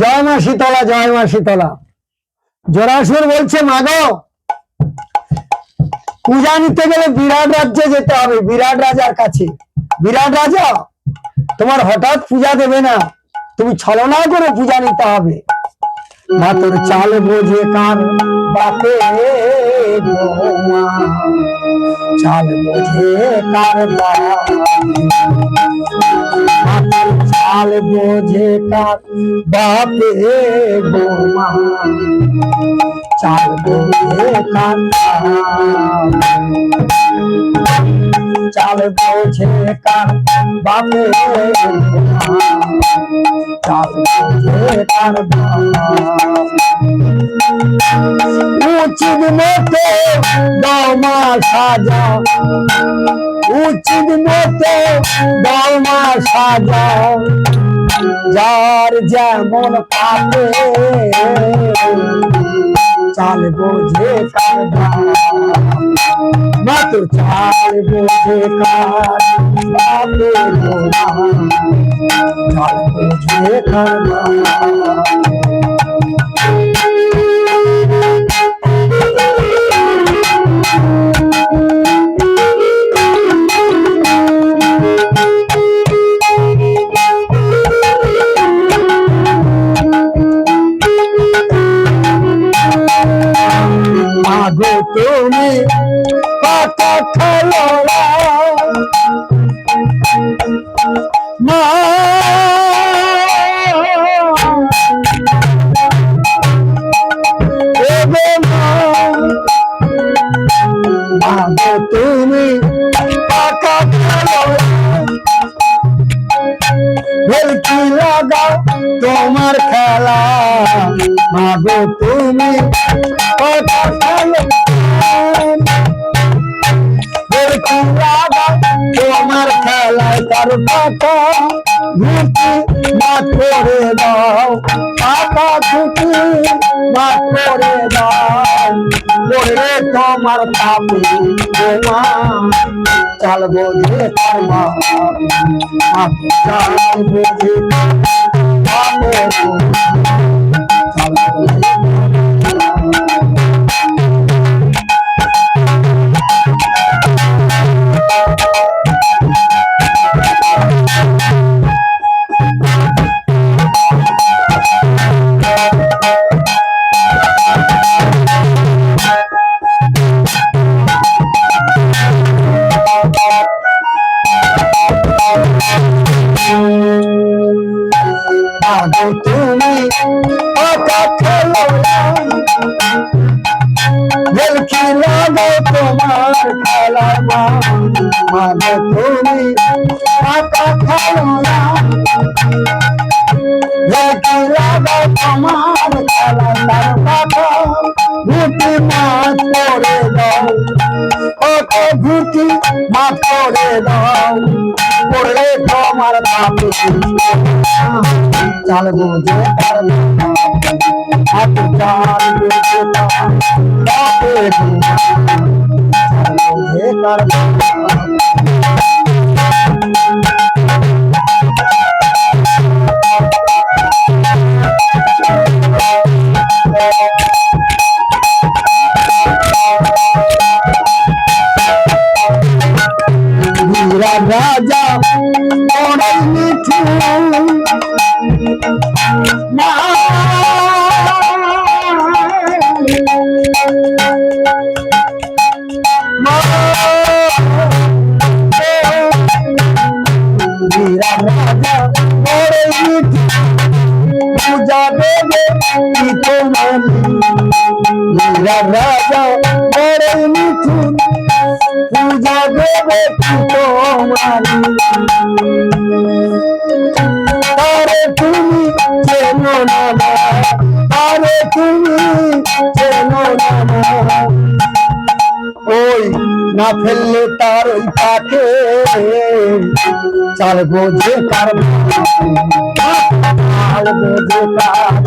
জয় মা শীতলা, জয় মা শীতলা। জোরাসুর বলছে মাগো পূজা নিতে গেলে বিরাট রাজ্যে যেতে হবে, বিরাট রাজার কাছে। বিরাট রাজা, তোমার হঠাৎ পূজা দেবে না, তুমি ছলনা করে পূজা নিতে হবে। মা তোর চাল বোঝে কান বাপে। চাল বোঝে কার চাল বোঝে কার বাপে গো মা চাল বোঝে কার চাল বোঝে কার বাপে চাল বোঝে কার। উচিত মতো দমা সাজা। উচিত মতো দমা সাজা যার যেমন পাবে চাল বোঝে মত চাল বোঝে মা। চাল বোঝে কার মাগো তুমি পাতা খেলোরা মা মাগো তুমি কথা লাগাও তোমার খেলায় তার পাতা ঘুটি মাত করে দাও। পাতা ঘুটি মাত করে দাও। তোমার পাপে তোমা চাল বোঝে তার মা। আপনি Thank you. মাগো তুমি পাতা খেলো ভেলকি লাগাও তোমার খেলার মা মাগো তুমি পাতা খেলো না ভেলকি লাগাও তোমার খেলার তার পাতা ঘুটি মাছ করে দাও। কত ঘুটি মাছ করে দাও। পড়লে তোমার পাপ চাল বোঝে হাত চাল বোঝে তার বীরা রাজা অনেক মিঠু পূজা দেবে তোমার আরে তুমি চেনো না আরে তুমি চেনো না ওই না ফেললে তার ওই পাখে চাল বোঝে কার চাল বোঝে কার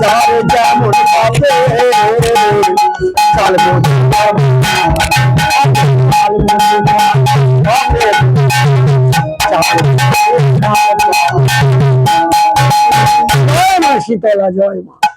যার যেমন শীতলা জয় মা।